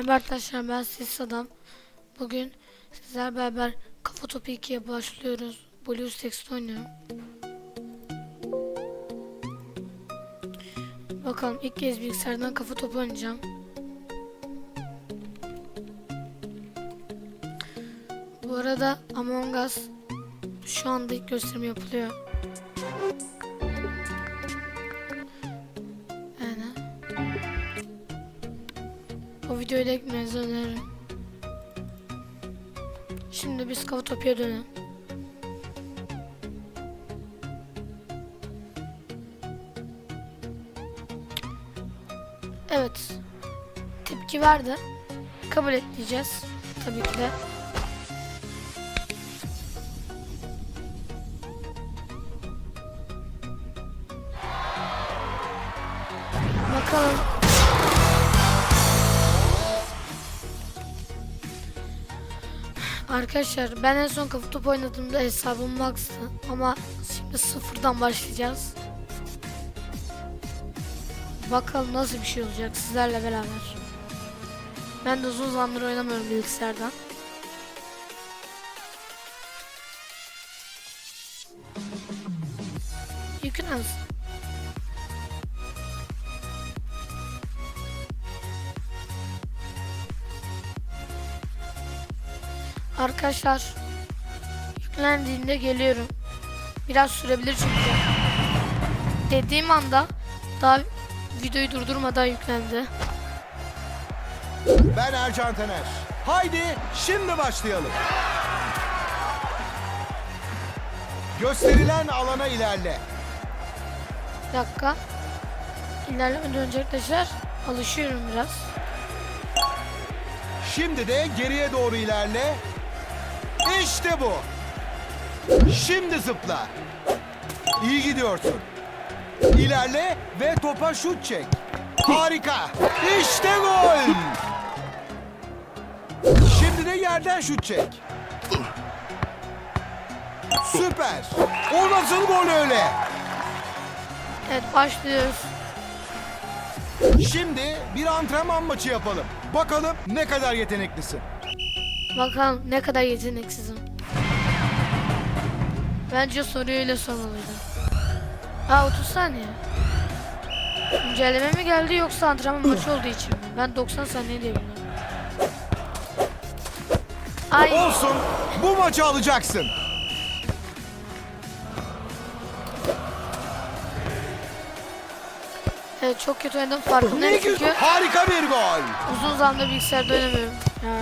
Merhaba arkadaşlar ben Sis Adam. Bugün sizlerle beraber Kafa Topu 2'ye başlıyoruz. Blues Text oynuyorum. Bakalım ilk kez bilgisayardan kafa topu oynayacağım. Bu arada Among Us şu anda ilk gösterim yapılıyor. Videoyu da öneririm. Şimdi biz Kavatopya'ya dönelim. Evet. Tepki verdi. Kabul et diyeceğiz. Tabii ki de. Arkadaşlar ben en son kafa topu oynadığımda hesabım max'tı ama şimdi sıfırdan başlayacağız. Bakalım nasıl bir şey olacak sizlerle beraber. Ben de uzun zamandır oynamıyorum bilgisayardan. Yüklen. Arkadaşlar yüklendiğinde geliyorum. Biraz sürebilir çünkü. Dediğim anda daha videoyu durdurmadan yüklendi. Ben Ercan Taner. Haydi şimdi başlayalım. Gösterilen alana ilerle. Bir dakika. İlerlemeden önce arkadaşlar alışıyorum biraz. Şimdi de geriye doğru ilerle. İşte bu. Şimdi zıpla. İyi gidiyorsun. İlerle ve topa şut çek. Harika. İşte gol. Şimdi de yerden şut çek. Süper. O nasıl gol öyle? Evet başlıyoruz. Şimdi bir antrenman maçı yapalım. Bakalım ne kadar yeteneklisin. Bakalım ne kadar yeteneksizim. Bence soruyu öyle sormalıydı. Ha 30 saniye. Güncelleme mi geldi yoksa antrenman maçı olduğu için mi? Ben 90 saniye diye biliyorum. Ay Olsun. Bu maçı alacaksın. evet, çok kötü oynadım Ne farkındayım güzel. çünkü Harika bir gol. uzun zamandır bilgisayarda oynamıyorum. Ya.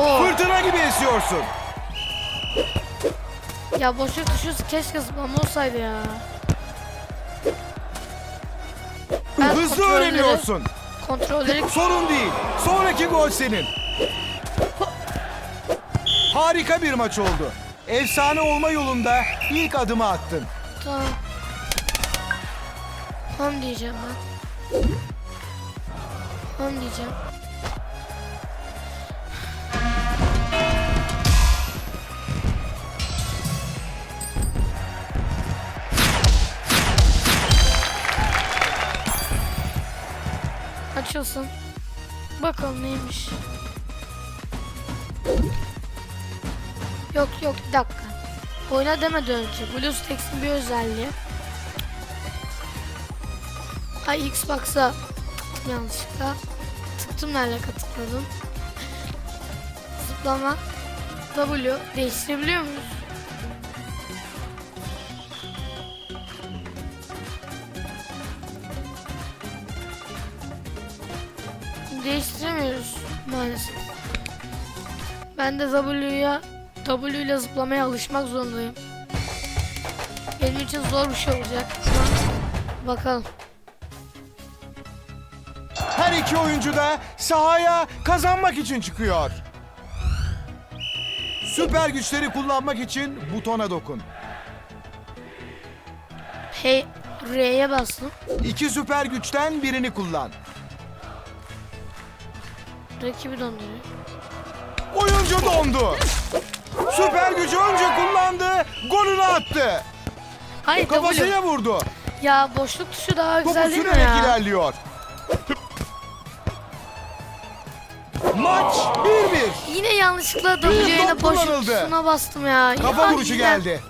Oo, Fırtına gibi esiyorsun. ya boşluk tuşu keşke zıplama olsaydı ya. Ben Hızlı kontrolleri- öğreniyorsun. Kontrolleri Sorun değil. Sonraki gol senin. Harika bir maç oldu. Efsane olma yolunda ilk adımı attın. Tamam. Tamam diyeceğim ben. Tamam diyeceğim. Açılsın. Bakalım neymiş. Yok yok bir dakika. Oyna demeden önce BlueStacks'in bir özelliği. Ay Xbox'a yanlışlıkla. Tıktım nerede tıkladım. Zıplama. W değiştirebiliyor muyuz? Maalesef. Ben de W'ya W ile zıplamaya alışmak zorundayım. Benim için zor bir şey olacak. Şu an bakalım. Her iki oyuncu da sahaya kazanmak için çıkıyor. Süper güçleri kullanmak için butona dokun. Hey R'ye bastım. İki süper güçten birini kullan. Rakibi donduruyor. Oyuncu dondu. Süper gücü önce kullandı, golünü attı. Hayır W. Kafasına vurdu. Ya boşluk tuşu daha Topu güzel değil mi sürerek ya? ilerliyor. Maç 1-1. Yine yanlışlıkla W'ye top boş kullanıldı. tuşuna bastım ya. Kafa Ya vuruşu yine geldi.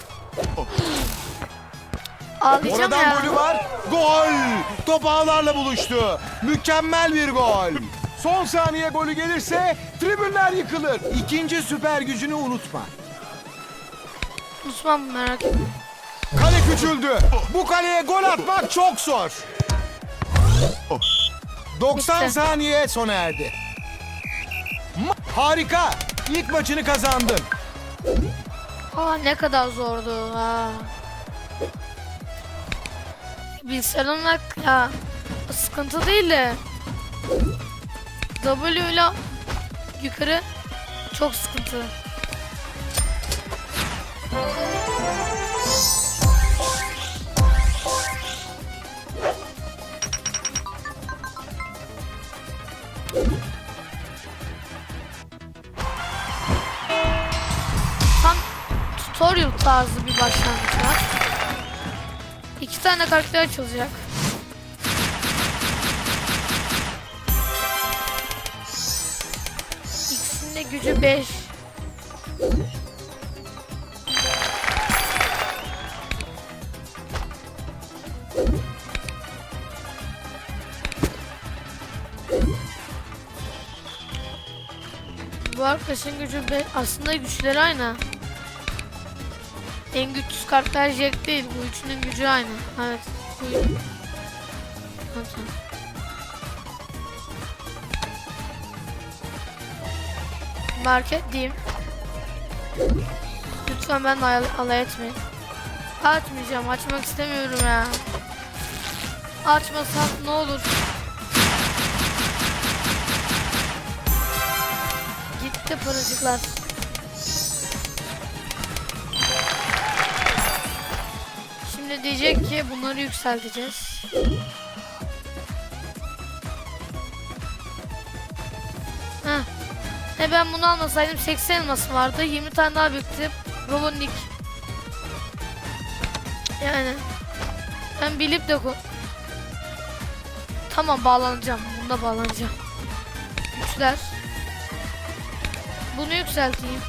Ağlayacağım Oradan ya. golü var. Gol. Top ağlarla buluştu. Mükemmel bir gol. Son saniye golü gelirse tribünler yıkılır. İkinci süper gücünü unutma. Unutmam merak etme. Kale küçüldü. Bu kaleye gol atmak çok zor. 90 Bitti. saniye sona erdi. Ma- Harika. İlk maçını kazandın. Aa ne kadar zordu ha. Bilgisayar olmak ya sıkıntı değil de W ile yukarı çok sıkıntı. Tam tutorial tarzı bir başlangıç var. İki tane karakter açılacak. De gücü 5. Bu arkadaşın gücü 5. Aslında güçleri aynı. En güçsüz karakter Jack değil. Bu üçünün gücü aynı. Evet. Bu... Tamam, Market diyeyim. Lütfen ben alay, alay etmeyin. Açmayacağım. Açmak istemiyorum ya. Açmasam ne olur. Gitti paracıklar. Şimdi diyecek ki bunları yükselteceğiz. Ben bunu almasaydım 80 elması vardı. 20 tane daha biriktirip Robotnik. Yani ben bilip de Tamam bağlanacağım. Bunda bağlanacağım. Güçler. Bunu yükselteyim.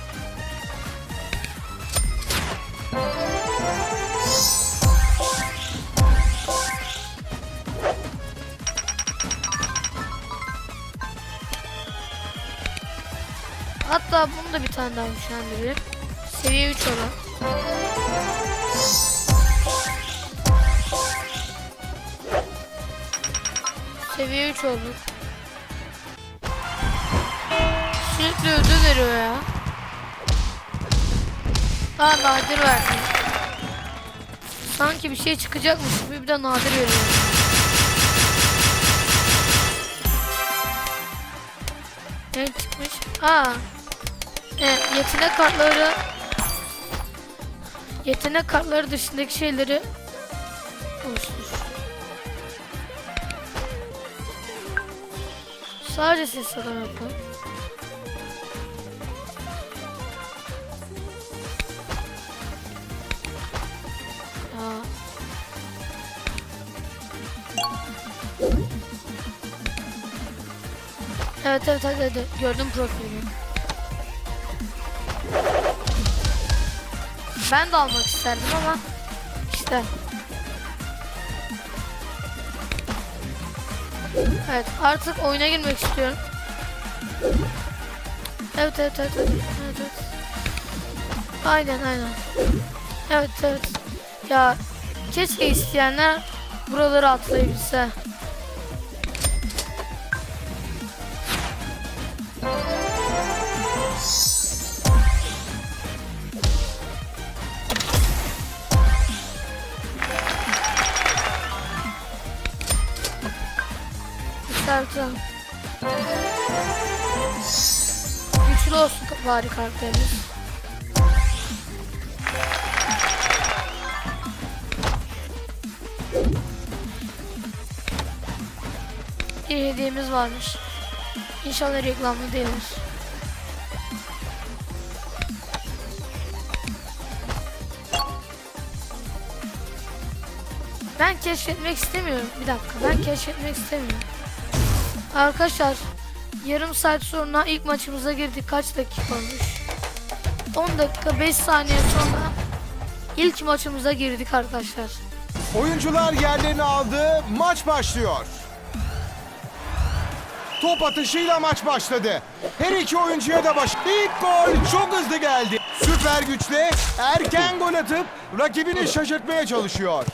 Hatta bunu da bir tane daha güçlendirelim. Seviye 3 olan. Seviye 3 olduk. Sürekli ödül veriyor ya. Aa nadir verdi. Sanki bir şey çıkacakmış gibi bir de nadir veriyor. Ne çıkmış? Aa. Evet, yetenek kartları yetenek kartları dışındaki şeyleri oluştur. Sadece ses adam. Evet evet evet, evet. gördüm profilini. Ben de almak isterdim ama işte. Evet artık oyuna girmek istiyorum. Evet evet evet evet evet. evet. Aynen aynen. Evet evet. Ya keşke isteyenler buraları atlayabilse. Yükseltelim. Güçlü olsun bari karakterimiz. Bir hediyemiz varmış. İnşallah reklamlı değildir. Ben keşfetmek istemiyorum. Bir dakika. Ben keşfetmek istemiyorum. Arkadaşlar Yarım saat sonra ilk maçımıza girdik. Kaç dakika olmuş? 10 dakika 5 saniye sonra ilk maçımıza girdik arkadaşlar. Oyuncular yerlerini aldı. Maç başlıyor. Top atışıyla maç başladı. Her iki oyuncuya da baş. İlk gol çok hızlı geldi. Süper güçle erken gol atıp rakibini şaşırtmaya çalışıyor.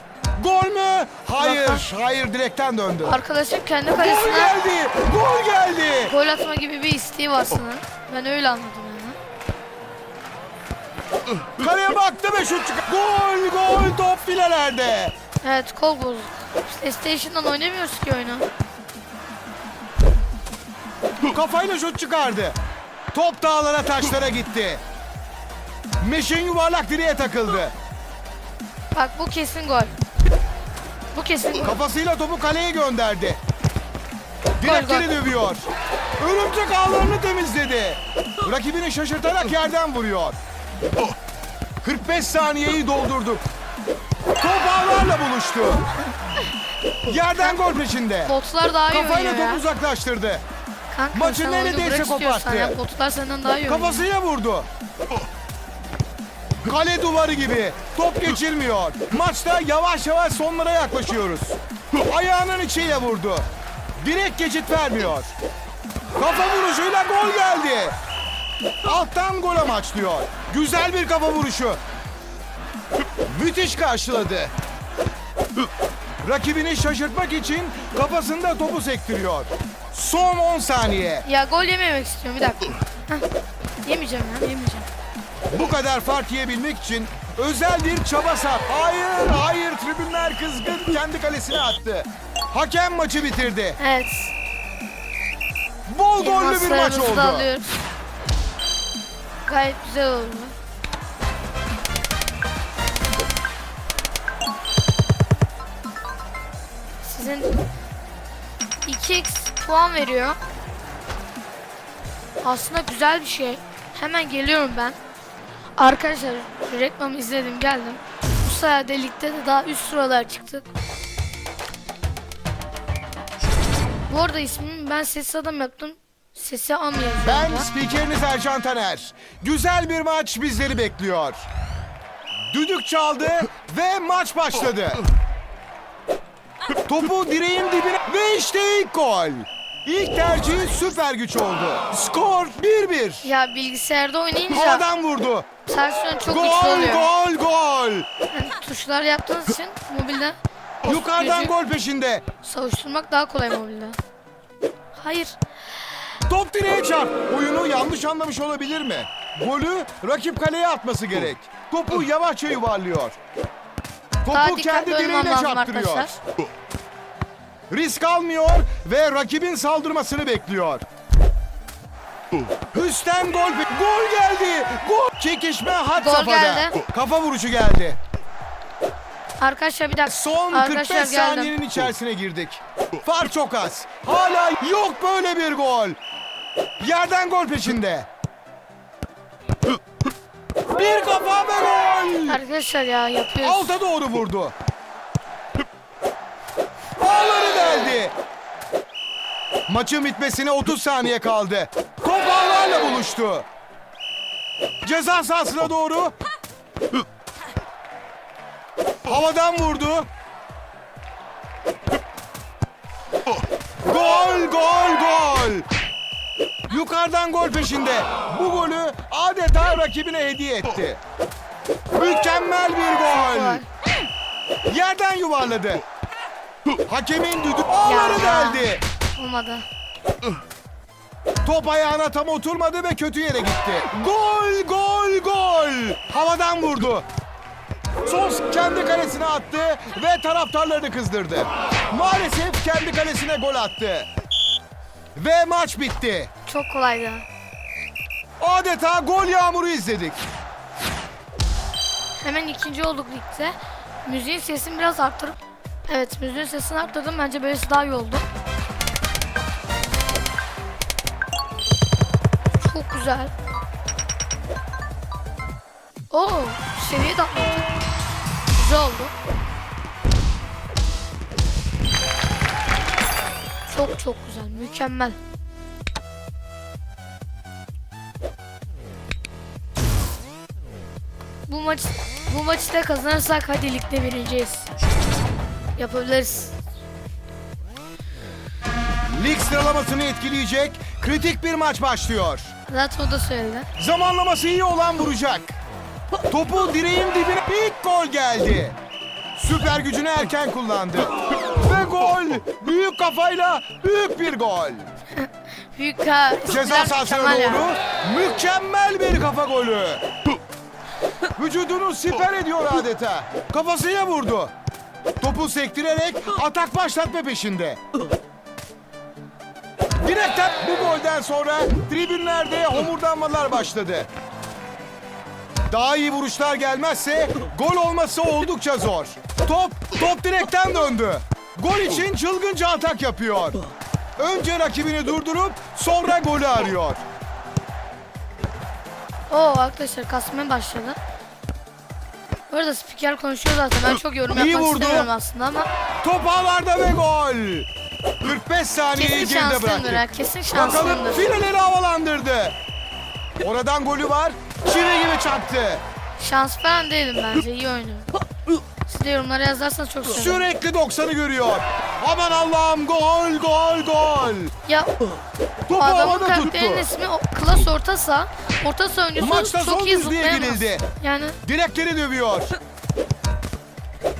Gol mü? Hayır, hayır direkten döndü. Arkadaşım kendi Gol kalesine geldi. Gol geldi. gol atma gibi bir isteği var sana. Ben öyle anladım yani. Kaleye baktı ve şut çıktı. Gol, gol top filelerde. Evet kol bozuk. PlayStation'dan oynamıyoruz ki oyunu. Kafayla şut çıkardı. Top dağlara taşlara gitti. Meşin yuvarlak direğe takıldı. Bak bu kesin gol. Bu kesin. Kafasıyla topu kaleye gönderdi. Direkleri dövüyor. Örümcek ağlarını temizledi. Rakibini şaşırtarak yerden vuruyor. 45 saniyeyi doldurduk. Top ağlarla buluştu. Yerden gol peşinde. Botlar daha iyi Kafayla oynuyor ya. topu uzaklaştırdı. Kanka Maçı sen oyunu neredeyse bırak istiyorsan koparttı. ya. Botlar senden daha iyi oynuyor. Kafasıyla vurdu. Kale duvarı gibi. Top geçirmiyor. Maçta yavaş yavaş sonlara yaklaşıyoruz. Ayağının içiyle vurdu. Direkt geçit vermiyor. Kafa vuruşuyla gol geldi. Alttan gol amaçlıyor. Güzel bir kafa vuruşu. Müthiş karşıladı. Rakibini şaşırtmak için kafasında topu sektiriyor. Son 10 saniye. Ya gol yememek istiyorum bir dakika. Heh. Yemeyeceğim ya yemeyeceğim. Bu kadar fark yiyebilmek için özel bir çaba sarf. Hayır, hayır tribünler kızgın kendi kalesine attı. Hakem maçı bitirdi. Evet. Bol gollü bir maç oldu. alıyoruz. Gayet güzel oldu. Sizin 2x puan veriyor. Aslında güzel bir şey. Hemen geliyorum ben. Arkadaşlar reklamı izledim geldim. Bu sayede ligde de daha üst sıralar çıktık. Bu arada ismimi ben sessiz adam yaptım. Sesi an yazıyor. Ben orada. spikeriniz Ercan Taner. Güzel bir maç bizleri bekliyor. Düdük çaldı ve maç başladı. Topu direğin dibine ve işte ilk gol. İlk tercihi süper güç oldu. Skor 1-1. Ya bilgisayarda oynayınca Havadan vurdu. tersiyon çok güçlü Gol, oluyor. gol, gol. Yani tuşlar yaptığınız için mobilde Yukarıdan gol peşinde. savuşturmak daha kolay mobilde. Hayır. Top direğe çarp. Oyunu yanlış anlamış olabilir mi? Golü rakip kaleye atması gerek. Topu yavaşça yuvarlıyor. Topu kendi direğine lazım çarptırıyor. arkadaşlar. Risk almıyor ve rakibin saldırmasını bekliyor. Üstten gol. Gol geldi. Gol. Çekişme had Gol safhada. geldi. Kafa vuruşu geldi. Arkadaşlar bir dakika. Son Arkadaşlar 45 geldim. saniyenin içerisine girdik. Fark çok az. Hala yok böyle bir gol. Yerden gol peşinde. Bir kafa ve gol. Arkadaşlar ya yapıyoruz. Alta doğru vurdu. Ağları deldi. Maçın bitmesine 30 saniye kaldı. Top ağlarla buluştu. Ceza sahasına doğru. Havadan vurdu. Gol, gol, gol. Yukarıdan gol peşinde. Bu golü adeta rakibine hediye etti. Mükemmel bir. Gol. Yerden yuvarladı. Hakemin düdüğü ağları Ya. deldi. Olmadı. Top ayağına tam oturmadı ve kötü yere gitti. Gol, gol, gol. Havadan vurdu. Sos kendi kalesine attı ve taraftarlarını kızdırdı. Maalesef kendi kalesine gol attı. Ve maç bitti. Çok kolaydı. Adeta gol yağmuru izledik. Hemen ikinci olduk ligde. Müziğin sesini biraz arttırıp Evet müziğin sesini arttırdım. Bence böylesi daha iyi oldu. Çok güzel. Oo, seviye de atladı. Güzel oldu. Çok çok güzel, mükemmel. Bu maç bu maçta kazanırsak hadi ligde vereceğiz. Yapabiliriz. Lig sıralamasını etkileyecek kritik bir maç başlıyor. Zaten o da söyledi. Zamanlaması iyi olan vuracak. Topu direğin dibine ilk gol geldi. Süper gücünü erken kullandı. Ve gol! Büyük kafayla büyük bir gol. Büyük ha. Ceza sahasına Kemal ya. doğru mükemmel bir kafa golü. Vücudunu siper ediyor adeta. Kafasıyla vurdu. Topu sektirerek atak başlatma peşinde. Direkten bu golden sonra tribünlerde homurdanmalar başladı. Daha iyi vuruşlar gelmezse gol olması oldukça zor. Top, top direkten döndü. Gol için çılgınca atak yapıyor. Önce rakibini durdurup sonra golü arıyor. Oo arkadaşlar kasmaya başladı. Bu arada spiker konuşuyor zaten. Ben çok yorum İyi yapmak vurdu. istemiyorum aslında ama Top ağlarda ve gol. 45 saniyeyi kesin geride ha. bıraktık. Kesin Bakalım şanslımdır. fileleri havalandırdı. Oradan golü var. Çivi gibi çaktı. Şans falan değilim bence. iyi oynuyorum. Siz de yorumlara yazarsanız çok sevinirim. Sürekli 90'ı görüyor. Aman Allah'ım gol gol gol. Ya Topu adamın havada tuttu. karakterinin ismi o- Klas Orta Saha. Orta saha oyuncusu Maçta son çok iyi düzlüğe zıplayamaz. girildi. Yani Direkleri dövüyor.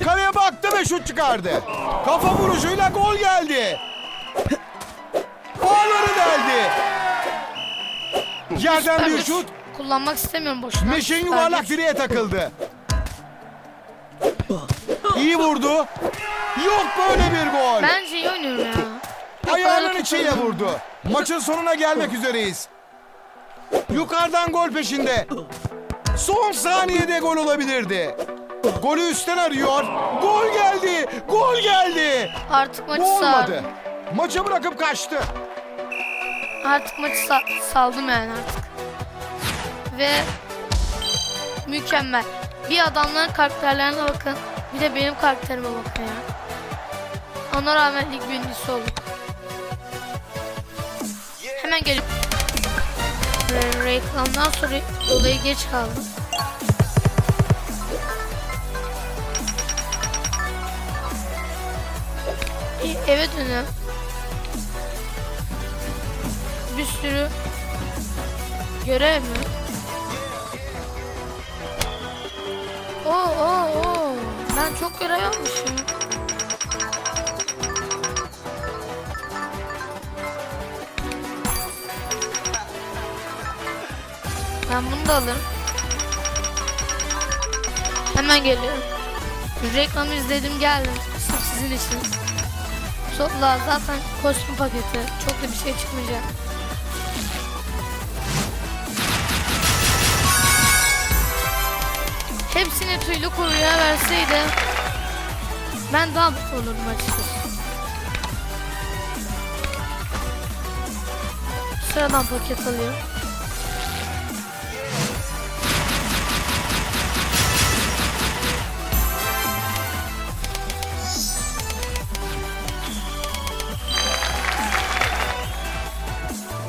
Kaleye baktı ve şut çıkardı. Kafa vuruşuyla gol geldi. Bağları deldi. Yerden bir şut. kullanmak istemiyorum boşuna. Meşin yuvarlak direğe takıldı. İyi vurdu. Yok böyle bir gol. Bence iyi oynuyorum ya. Ayağının içiyle vurdu. Maçın sonuna gelmek üzereyiz. Yukarıdan gol peşinde. Son saniyede gol olabilirdi. Golü üstten arıyor. Gol geldi. Gol geldi. Artık maçı olmadı. sağ. Maçı bırakıp kaçtı. Artık maçı sa- saldım yani artık. Ve mükemmel. Bir adamların karakterlerine bakın. Bir de benim karakterime bakın ya. Ona rağmen lig birincisi olduk. Hemen gelip Re- reklamdan sonra dolayı geç kaldım. E, eve dönüyorum. Bir sürü görev mi? Oo oo oo. Ben çok görev yapmışım. Ben bunu da alırım. Hemen geliyorum. Reklamı izledim geldim. Sırf sizin için. Topla zaten kostüm paketi. Çok da bir şey çıkmayacak. Hepsini tüylü kuruya verseydi ben daha mutlu olurdum açıkçası. Sıradan paket alıyorum.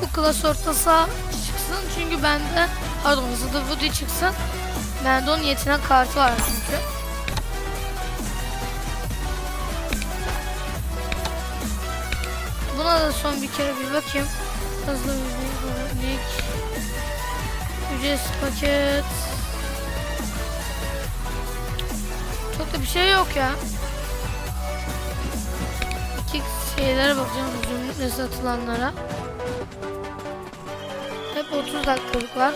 Bu klas orta çıksın çünkü bende pardon hızlı Woody çıksın. Bende onun yetenek kartı var çünkü. Buna da son bir kere bir bakayım. Hızlı lig. Ücretsiz paket. Çok da bir şey yok ya. İki şeylere bakacağım zümrütle satılanlara. Hep 30 dakikalık var.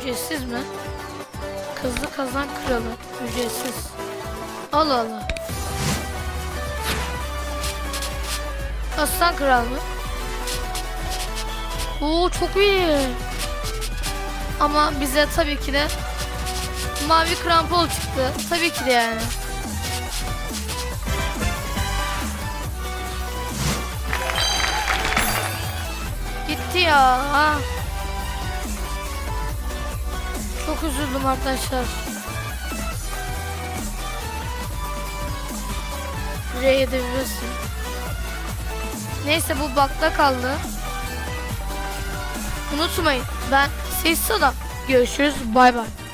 Ücretsiz mi? Kızlı kazan kralı. Ücretsiz. Allah Allah. Aslan kral mı? Oo çok iyi. Ama bize tabii ki de mavi krampol çıktı. Tabii ki de yani. Gitti ya. Çok üzüldüm arkadaşlar. R'ye de biliyorsun. Neyse bu bakta kaldı. unutmayın ben sessiz adam. Görüşürüz bay bay.